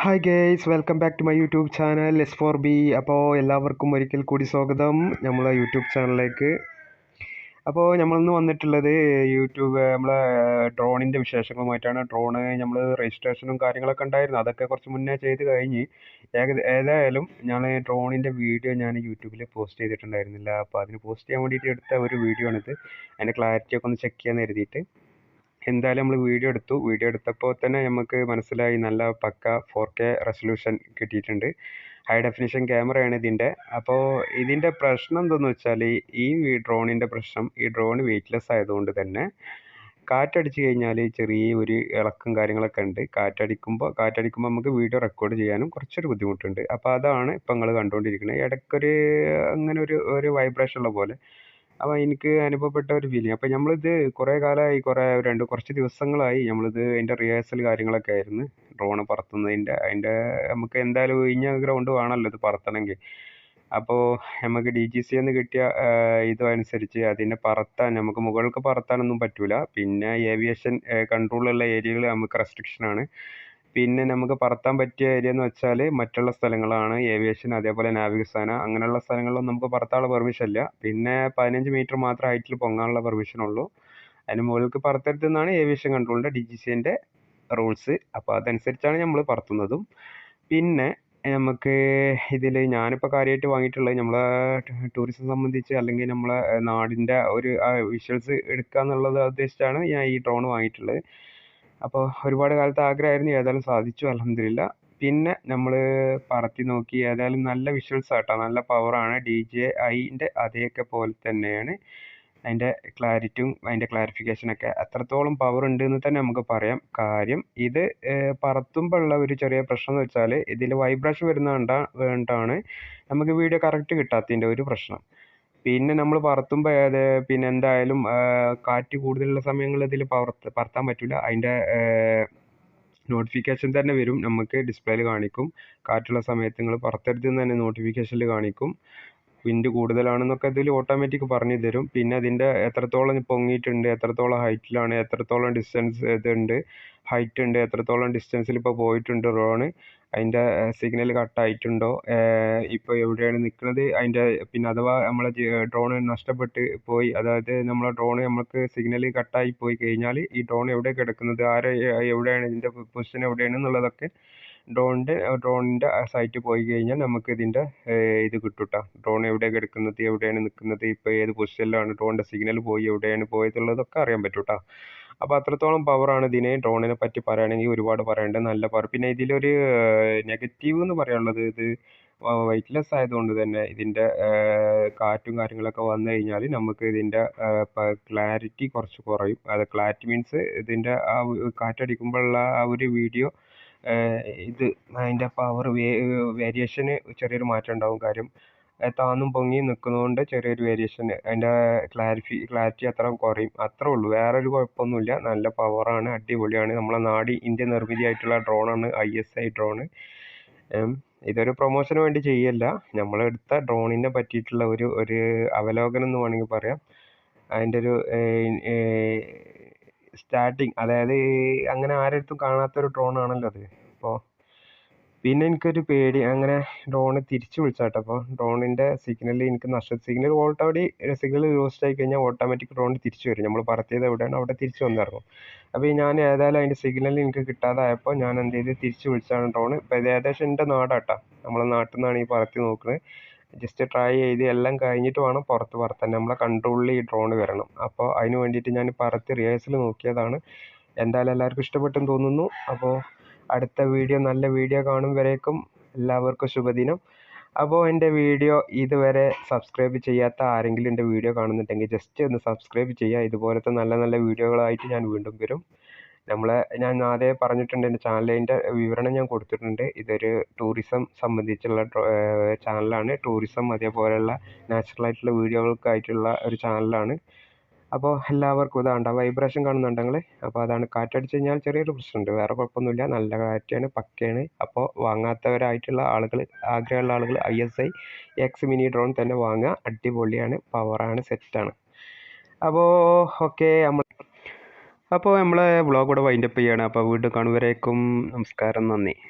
Hi guys welcome back to my YouTube channel S four B അപ്പോൾ എല്ലാവർക്കും ഒരിക്കൽ കൂടി സ്വാഗതം നമ്മളെ യൂട്യൂബ് ചാനലിലേക്ക് അപ്പോൾ നമ്മളിന്ന് വന്നിട്ടുള്ളത് യൂട്യൂബ് നമ്മളെ ഡ്രോണിന്റെ വിശേഷങ്ങളുമായിട്ടാണ്. ഡ്രോണ് നമ്മൾ രജിസ്ട്രേഷനും കാര്യങ്ങളൊക്കെ ഉണ്ടായിരുന്നു. അതൊക്കെ കുറച്ച് മുന്നേ ചെയ്ത് കഴിഞ്ഞ് ഏതായാലും ഞാൻ ഡ്രോണിന്റെ വീഡിയോ ഞാൻ യൂട്യൂബിൽ പോസ്റ്റ് ചെയ്തിട്ടുണ്ടായിരുന്നില്ല. അപ്പോൾ അതിന് പോസ്റ്റ് ചെയ്യാൻ വേണ്ടിയിട്ട് എടുത്ത ഒരു വീഡിയോ ആണിത്. അതിന്റെ ക്ലാരിറ്റി ഒക്കെ ഒന്ന് ചെക്ക് ചെയ്യാൻ കരുതിയിട്ട് എന്തായാലും നമ്മൾ വീഡിയോ എടുത്തു. വീഡിയോ എടുത്തപ്പോൾ തന്നെ നമുക്ക് മനസ്സിലായി. നല്ല പക്ക ഫോർ കെ റെസൊല്യൂഷൻ കിട്ടിയിട്ടുണ്ട്. ഹൈ ഡെഫിനിഷൻ ക്യാമറയാണ് ഇതിന്റെ അപ്പോൾ ഇതിന്റെ പ്രശ്നം എന്തെന്ന് വെച്ചാൽ ഈ ഡ്രോണിന്റെ പ്രശ്നം ഈ ഡ്രോൺ വെയ്റ്റ്ലെസ് ആയതുകൊണ്ട് തന്നെ കാറ്റടിച്ച് കഴിഞ്ഞാൽ ചെറിയ ഒരു ഇളക്കും കാര്യങ്ങളൊക്കെ ഉണ്ട്. കാറ്റടിക്കുമ്പോൾ കാറ്റടിക്കുമ്പോൾ നമുക്ക് വീഡിയോ റെക്കോർഡ് ചെയ്യാനും കുറച്ചൊരു ബുദ്ധിമുട്ടുണ്ട്. അപ്പോൾ അതാണ് ഇപ്പം നിങ്ങൾ കണ്ടുകൊണ്ടിരിക്കുന്നത് ഇടയ്ക്കൊരു അങ്ങനെ ഒരു ഒരു വൈബ്രേഷൻ ഉള്ള പോലെ അപ്പോൾ എനിക്ക് അനുഭവപ്പെട്ട ഒരു ഫീലിംഗ് അപ്പോൾ നമ്മളിത് കുറേ കാലമായി കുറേ രണ്ട് കുറച്ച് ദിവസങ്ങളായി നമ്മളിത് അതിന്റെ റിഹേഴ്സൽ കാര്യങ്ങളൊക്കെ ആയിരുന്നു. ഡ്രോൺ പറത്തുന്നതിന്റെ അതിന്റെ നമുക്ക് എന്തായാലും ഒഴിഞ്ഞ ഗ്രൗണ്ട് വേണമല്ലോ ഇത് പറത്തണമെങ്കിൽ അപ്പോൾ നമുക്ക് ഡി ജി സി എന്ന് കിട്ടിയ ഇതനുസരിച്ച് അതിനെ പറത്താൻ നമുക്ക് മുകൾക്ക് പറത്താനൊന്നും പറ്റൂല. പിന്നെ ഏവിയേഷൻ കൺട്രോളുള്ള ഏരിയകൾ നമുക്ക് റെസ്ട്രിക്ഷനാണ് പിന്നെ നമുക്ക് പറത്താൻ പറ്റിയ ഏരിയ എന്ന് വെച്ചാൽ മറ്റുള്ള സ്ഥലങ്ങളാണ്. ഏവിയേഷൻ അതേപോലെ നാവികസേന അങ്ങനെയുള്ള സ്ഥലങ്ങളിലൊന്നും നമുക്ക് പറത്താനുള്ള പെർമിഷൻ ഇല്ല. പിന്നെ പതിനഞ്ച് മീറ്റർ മാത്രം ഹൈറ്റിൽ പൊങ്ങാനുള്ള പെർമിഷൻ ഉള്ളൂ. അതിന് മുകളിലേക്ക് പറത്തരുതെന്നാണ് ഏവിയേഷൻ കൺട്രോളിന്റെ ഡി ജി സിന്റെ റൂൾസ് അപ്പോൾ അതനുസരിച്ചാണ് നമ്മൾ പറത്തുന്നതും. പിന്നെ നമുക്ക് ഇതിൽ ഞാനിപ്പോൾ കാര്യമായിട്ട് വാങ്ങിയിട്ടുള്ളത് നമ്മളെ ടൂറിസം സംബന്ധിച്ച് അല്ലെങ്കിൽ നമ്മളെ നാടിന്റെ ഒരു വിഷ്വൽസ് എടുക്കുക എന്നുള്ളത് ഉദ്ദേശിച്ചാണ് ഞാൻ ഈ ഡ്രോൺ വാങ്ങിയിട്ടുള്ളത്. അപ്പോൾ ഒരുപാട് കാലത്തെ ആഗ്രഹമായിരുന്നു ഏതായാലും സാധിച്ചു അലഹമില്ല പിന്നെ നമ്മൾ പറത്തി നോക്കി ഏതായാലും നല്ല വിഷ്വൽസ് ആട്ടോ നല്ല പവറാണ് ഡി ജെ ഐന്റെ അതേയൊക്കെ പോലെ തന്നെയാണ്. അതിന്റെ ക്ലാരിറ്റിയും അതിന്റെ ക്ലാരിഫിക്കേഷനൊക്കെ അത്രത്തോളം പവർ ഉണ്ട് എന്ന് തന്നെ നമുക്ക് പറയാം. കാര്യം ഇത് പറത്തുമ്പോൾ ഉള്ള ഒരു ചെറിയ പ്രശ്നം എന്ന് വെച്ചാൽ ഇതിൽ വൈബ്രേഷൻ വരുന്ന വേണ്ടാണ്. നമുക്ക് വീഡിയോ കറക്റ്റ് കിട്ടാത്തതിന്റെ ഒരു പ്രശ്നം. പിന്നെ നമ്മൾ പറത്തുമ്പോൾ അത് പിന്നെ എന്തായാലും കാറ്റ് കൂടുതലുള്ള സമയങ്ങളിൽ ഇതിൽ പറത്ത് പറത്താൻ പറ്റില്ല അതിന്റെ നോട്ടിഫിക്കേഷൻ തന്നെ വരും. നമുക്ക് ഡിസ്പ്ലേയിൽ കാണിക്കും. കാറ്റുള്ള സമയത്ത് നിങ്ങൾ പറത്തരുതെന്ന് തന്നെ നോട്ടിഫിക്കേഷനിൽ കാണിക്കും. വിൻഡ് കൂടുതലാണെന്നൊക്കെ ഇതിൽ ഓട്ടോമാറ്റിക് പറഞ്ഞു തരും. പിന്നെ അതിന്റെ എത്രത്തോളം പൊങ്ങിയിട്ടുണ്ട് എത്രത്തോളം ഹൈറ്റിലാണ് എത്രത്തോളം ഡിസ്റ്റൻസ് ഇതുണ്ട് ഹൈറ്റ് ഉണ്ട് എത്രത്തോളം ഡിസ്റ്റൻസിൽ ഇപ്പോൾ പോയിട്ടുണ്ട് ഡ്രോണ് അതിന്റെ സിഗ്നൽ കട്ടായിട്ടുണ്ടോ ഇപ്പോൾ എവിടെയാണ് നിൽക്കുന്നത്? അതിന്റെ പിന്നെ അഥവാ നമ്മളെ ഡ്രോൺ നഷ്ടപ്പെട്ട് പോയി അതായത് നമ്മളെ ഡ്രോൺ നമുക്ക് സിഗ്നൽ കട്ടായി പോയി കഴിഞ്ഞാൽ ഈ ഡ്രോൺ എവിടെ കിടക്കുന്നത്? ആരെ എവിടെയാണ് ഇതിന്റെ പൊസിഷൻ എവിടെയാണ് എന്നുള്ളതൊക്കെ ഡ്രോണിന്റെ ഡ്രോണിന്റെ സൈറ്റ് പോയി കഴിഞ്ഞാൽ നമുക്ക് ഇതിന്റെ ഇത് കിട്ടും കേട്ടോ ഡ്രോൺ എവിടെ കിടക്കുന്നത്? എവിടെയാണ് നിൽക്കുന്നത്? ഇപ്പോൾ ഏത് പൊസിഷനിലാണ് ഡ്രോണിന്റെ സിഗ്നൽ പോയി എവിടെയാണ് പോയതുള്ളതൊക്കെ അറിയാൻ പറ്റും കേട്ടോ അപ്പോൾ അത്രത്തോളം പവറാണ് ഇതിന്. ഡ്രോണിനെ പറ്റി പറയുകയാണെങ്കിൽ ഒരുപാട് പറയേണ്ടത് നല്ല പവർ പിന്നെ ഇതിലൊരു നെഗറ്റീവ് എന്ന് പറയാനുള്ളത് ഇത് വെയ്റ്റ്ലെസ് ആയതുകൊണ്ട് തന്നെ ഇതിന്റെ കാറ്റും കാര്യങ്ങളൊക്കെ വന്നു കഴിഞ്ഞാൽ നമുക്ക് ഇതിന്റെ ക്ലാരിറ്റി കുറച്ച് കുറയും. അത് ക്ലാരിറ്റി മീൻസ് ഇതിന്റെ ആ കാറ്റടിക്കുമ്പോഴുള്ള ആ ഒരു വീഡിയോ ഇത് അതിന്റെ പവർ വേരിയേഷന് ചെറിയൊരു മാറ്റം ഉണ്ടാവും കാര്യം. താന്നും പൊങ്ങി നിൽക്കുന്നതുകൊണ്ട് ചെറിയൊരു വേരിയേഷൻ അതിന്റെ ക്ലാരിഫി ക്ലാരിറ്റി അത്ര കുറയും. അത്രേ ഉള്ളൂ. വേറെ ഒരു കുഴപ്പമൊന്നുമില്ല. നല്ല പവറാണ് അടിപൊളിയാണ്. നമ്മളെ നാട് ഇന്ത്യ നിർമ്മിതിയായിട്ടുള്ള ഡ്രോണാണ് ഐ എസ് ഐ ഡ്രോണ് ഇതൊരു പ്രൊമോഷന് വേണ്ടി ചെയ്യല്ല. നമ്മളെടുത്ത ഡ്രോണിനെ പറ്റിയിട്ടുള്ള ഒരു ഒരു അവലോകനം എന്ന് വേണമെങ്കിൽ പറയാം. അതിന്റെ ഒരു സ്റ്റാർട്ടിങ് അതായത് അങ്ങനെ ആരെടുത്തും കാണാത്തൊരു ഡ്രോണാണല്ലോ അത്. പിന്നെ എനിക്കൊരു പേടി. അങ്ങനെ ഡ്രോണ് തിരിച്ച് വിളിച്ചാട്ടോ. അപ്പോൾ ഡ്രോണിന്റെ സിഗ്നൽ എനിക്ക് നഷ്ട സിഗ്നൽ ഓൾറെഡി സിഗ്നൽ ലോസ്റ്റ് ആയി കഴിഞ്ഞാൽ ഓട്ടോമാറ്റിക് ഡ്രോൺ തിരിച്ചു വരും. നമ്മൾ പറത്തിയത് എവിടെയാണ് അവിടെ തിരിച്ച് വന്നിറങ്ങും. അപ്പോൾ ഞാൻ ഏതായാലും അതിന്റെ സിഗ്നൽ എനിക്ക് കിട്ടാതായപ്പോൾ ഞാൻ എന്ത് ചെയ്ത്? തിരിച്ച് വിളിച്ചാണ് ഡ്രോൺ ഇപ്പോൾ ഏകദേശം എന്റെ നാടാട്ടോ. നമ്മളെ നാട്ടിൽ നിന്നാണ് ഈ പറത്തി നോക്കുന്നത് ജസ്റ്റ് ട്രൈ ചെയ്ത് എല്ലാം കഴിഞ്ഞിട്ട് വേണം പുറത്ത് പറത്താൻ. നമ്മളെ കൺട്രോളിൽ ഈ ഡ്രോൺ വരണം. അപ്പോൾ അതിന് വേണ്ടിയിട്ട് ഞാൻ പറത്തി റിഹേഴ്സൽ നോക്കിയതാണ്. എന്തായാലും എല്ലാവർക്കും ഇഷ്ടപ്പെട്ടെന്ന് തോന്നുന്നു. അപ്പോൾ അടുത്ത വീഡിയോ നല്ല വീഡിയോ കാണും വരേക്കും. എല്ലാവർക്കും ശുഭദിനം. അപ്പോൾ എന്റെ വീഡിയോ ഇതുവരെ സബ്സ്ക്രൈബ് ചെയ്യാത്ത ആരെങ്കിലും എന്റെ വീഡിയോ കാണുന്നുണ്ടെങ്കിൽ ജസ്റ്റ് ഒന്ന് സബ്സ്ക്രൈബ് ചെയ്യുക. ഇതുപോലത്തെ നല്ല നല്ല വീഡിയോകളായിട്ട് ഞാൻ വീണ്ടും വരും. നമ്മളെ ഞാൻ ആദ്യമേ പറഞ്ഞിട്ടുണ്ട് എന്റെ ചാനലിന്റെ വിവരണം ഞാൻ കൊടുത്തിട്ടുണ്ട്. ഇതൊരു ടൂറിസം സംബന്ധിച്ചുള്ള ചാനലാണ്. ടൂറിസം അതേപോലെയുള്ള നാച്ചുറൽ ആയിട്ടുള്ള വീഡിയോകൾക്കായിട്ടുള്ള ഒരു ചാനലാണ്. അപ്പോൾ എല്ലാവർക്കും ഇതാണ്ട വൈബ്രേഷൻ കാണുന്നുണ്ടെങ്കിൽ അപ്പോൾ അതാണ് കാറ്റടിച്ച് കഴിഞ്ഞാൽ ചെറിയൊരു പ്രശ്നമുണ്ട് വേറെ കുഴപ്പമൊന്നുമില്ല. നല്ല കാറ്റാണ് പക്കയാണ്. അപ്പോൾ വാങ്ങാത്തവരായിട്ടുള്ള ആളുകൾ ആഗ്രഹമുള്ള ആളുകൾ I S I X mini drone തന്നെ വാങ്ങുക. അടിപൊളിയാണ് പവറാണ് സെറ്റാണ് അപ്പോൾ ഓക്കെ നമ്മൾ അപ്പോൾ നമ്മളെ വ്ളോഗ് ഇവിടെ വൈൻഡപ്പ് ചെയ്യുകയാണ് അപ്പോൾ വീണ്ടും കാണുവരേക്കും നമസ്കാരം നന്ദി.